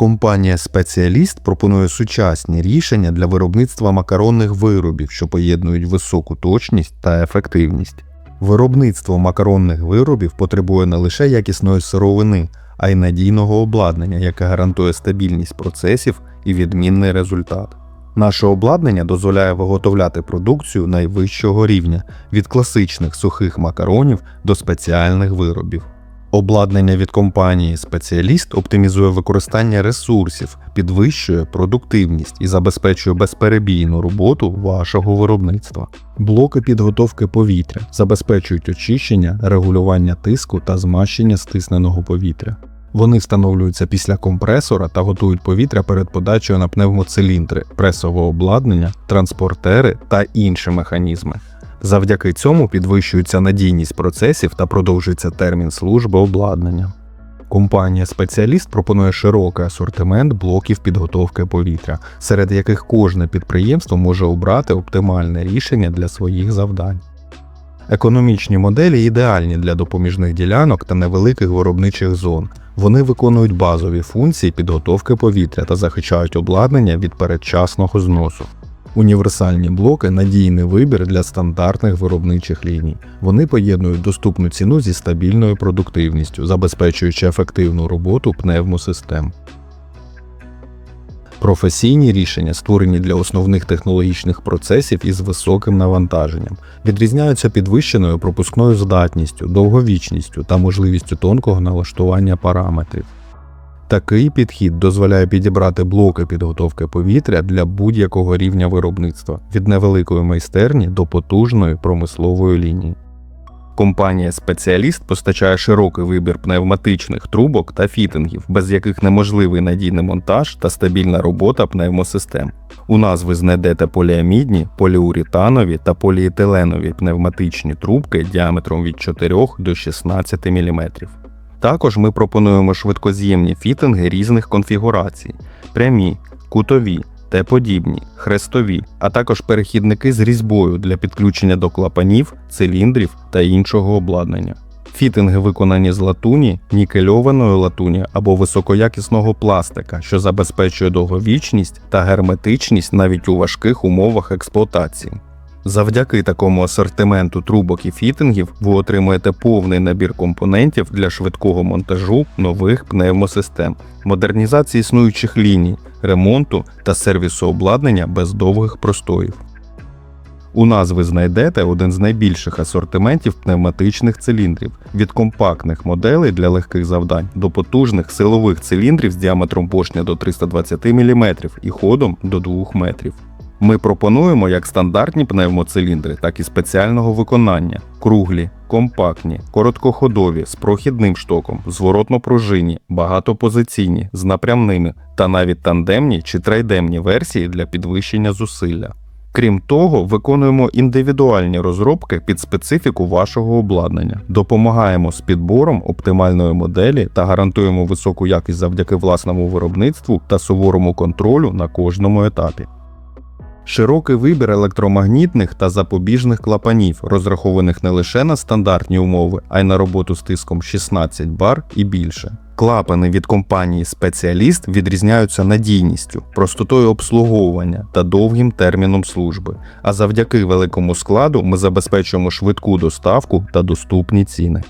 Компанія Спеціаліст пропонує сучасні рішення для виробництва макаронних виробів, що поєднують високу точність та ефективність. Виробництво макаронних виробів потребує не лише якісної сировини, а й надійного обладнання, яке гарантує стабільність процесів і відмінний результат. Наше обладнання дозволяє виготовляти продукцію найвищого рівня від класичних сухих макаронів до спеціальних виробів. Обладнання від компанії Спеціаліст оптимізує використання ресурсів, підвищує продуктивність і забезпечує безперебійну роботу вашого виробництва. Блоки підготовки повітря забезпечують очищення, регулювання тиску та змащення стисненого повітря. Вони встановлюються після компресора та готують повітря перед подачею на пневмоциліндри, пресове обладнання, транспортери та інші механізми. Завдяки цьому підвищується надійність процесів та продовжується термін служби обладнання. Компанія Спеціаліст пропонує широкий асортимент блоків підготовки повітря, серед яких кожне підприємство може обрати оптимальне рішення для своїх завдань. Економічні моделі ідеальні для допоміжних ділянок та невеликих виробничих зон. Вони виконують базові функції підготовки повітря та захищають обладнання від передчасного зносу. Універсальні блоки надійний вибір для стандартних виробничих ліній. Вони поєднують доступну ціну зі стабільною продуктивністю, забезпечуючи ефективну роботу пневмосистем. Професійні рішення, створені для основних технологічних процесів із високим навантаженням, відрізняються підвищеною пропускною здатністю, довговічністю та можливістю тонкого налаштування параметрів. Такий підхід дозволяє підібрати блоки підготовки повітря для будь-якого рівня виробництва від невеликої майстерні до потужної промислової лінії. Компанія Спеціаліст постачає широкий вибір пневматичних трубок та фітингів, без яких неможливий надійний монтаж та стабільна робота пневмосистем. У нас ви знайдете поліамідні, поліуретанові та поліетиленові пневматичні трубки діаметром від 4 до 16 мм. Також ми пропонуємо швидкоз'ємні фітинги різних конфігурацій: прямі, кутові, Т-подібні, хрестові, а також перехідники з різьбою для підключення до клапанів, циліндрів та іншого обладнання. Фітинги виконані з латуні, нікельованої латуні або високоякісного пластика, що забезпечує довговічність та герметичність навіть у важких умовах експлуатації. Завдяки такому асортименту трубок і фітингів ви отримуєте повний набір компонентів для швидкого монтажу нових пневмосистем, модернізації існуючих ліній, ремонту та сервісу обладнання без довгих простоїв. У нас ви знайдете один з найбільших асортиментів пневматичних циліндрів від компактних моделей для легких завдань до потужних силових циліндрів з діаметром поршня до 320 мм і ходом до 2 метрів. Ми пропонуємо як стандартні пневмоциліндри, так і спеціального виконання: круглі, компактні, короткоходові, з прохідним штоком, зворотно-пружинні, багатопозиційні, з напрямними та навіть тандемні чи трайдемні версії для підвищення зусилля. Крім того, виконуємо індивідуальні розробки під специфіку вашого обладнання, допомагаємо з підбором оптимальної моделі та гарантуємо високу якість завдяки власному виробництву та суворому контролю на кожному етапі. Широкий вибір електромагнітних та запобіжних клапанів, розрахованих не лише на стандартні умови, а й на роботу з тиском 16 бар і більше. Клапани від компанії Спеціаліст відрізняються надійністю, простотою обслуговування та довгим терміном служби. А завдяки великому складу ми забезпечуємо швидку доставку та доступні ціни.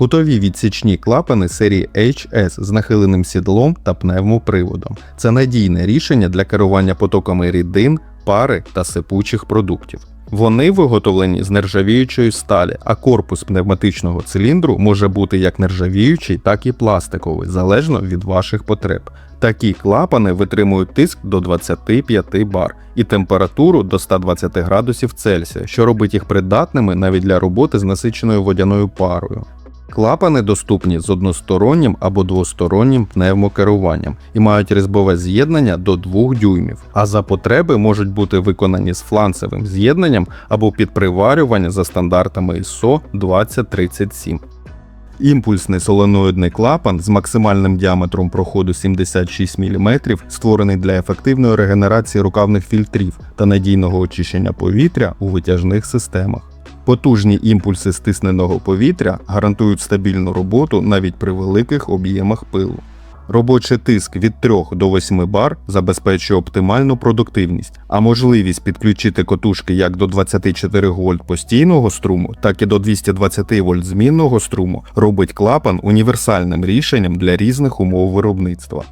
Кутові відсічні клапани серії HS з нахиленим сідлом та пневмоприводом. Це надійне рішення для керування потоками рідин, пари та сипучих продуктів. Вони виготовлені з нержавіючої сталі, а корпус пневматичного циліндру може бути як нержавіючий, так і пластиковий, залежно від ваших потреб. Такі клапани витримують тиск до 25 бар і температуру до 120 градусів Цельсія, що робить їх придатними навіть для роботи з насиченою водяною парою. Клапани доступні з одностороннім або двостороннім пневмокеруванням і мають різьбове з'єднання до 2 дюймів, а за потреби можуть бути виконані з фланцевим з'єднанням або під приварювання за стандартами ISO 2037. Імпульсний соленоїдний клапан з максимальним діаметром проходу 76 мм створений для ефективної регенерації рукавних фільтрів та надійного очищення повітря у витяжних системах. Потужні імпульси стисненого повітря гарантують стабільну роботу навіть при великих об'ємах пилу. Робочий тиск від 3 до 8 бар забезпечує оптимальну продуктивність, а можливість підключити котушки як до 24 вольт постійного струму, так і до 220 вольт змінного струму робить клапан універсальним рішенням для різних умов виробництва.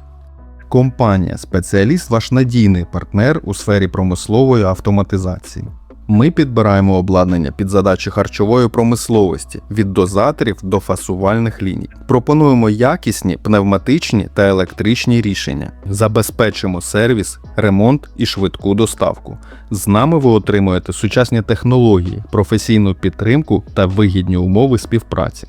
Компанія Спеціаліст ваш надійний партнер у сфері промислової автоматизації. Ми підбираємо обладнання під задачі харчової промисловості від дозаторів до фасувальних ліній. Пропонуємо якісні пневматичні та електричні рішення. Забезпечимо сервіс, ремонт і швидку доставку. З нами ви отримуєте сучасні технології, професійну підтримку та вигідні умови співпраці.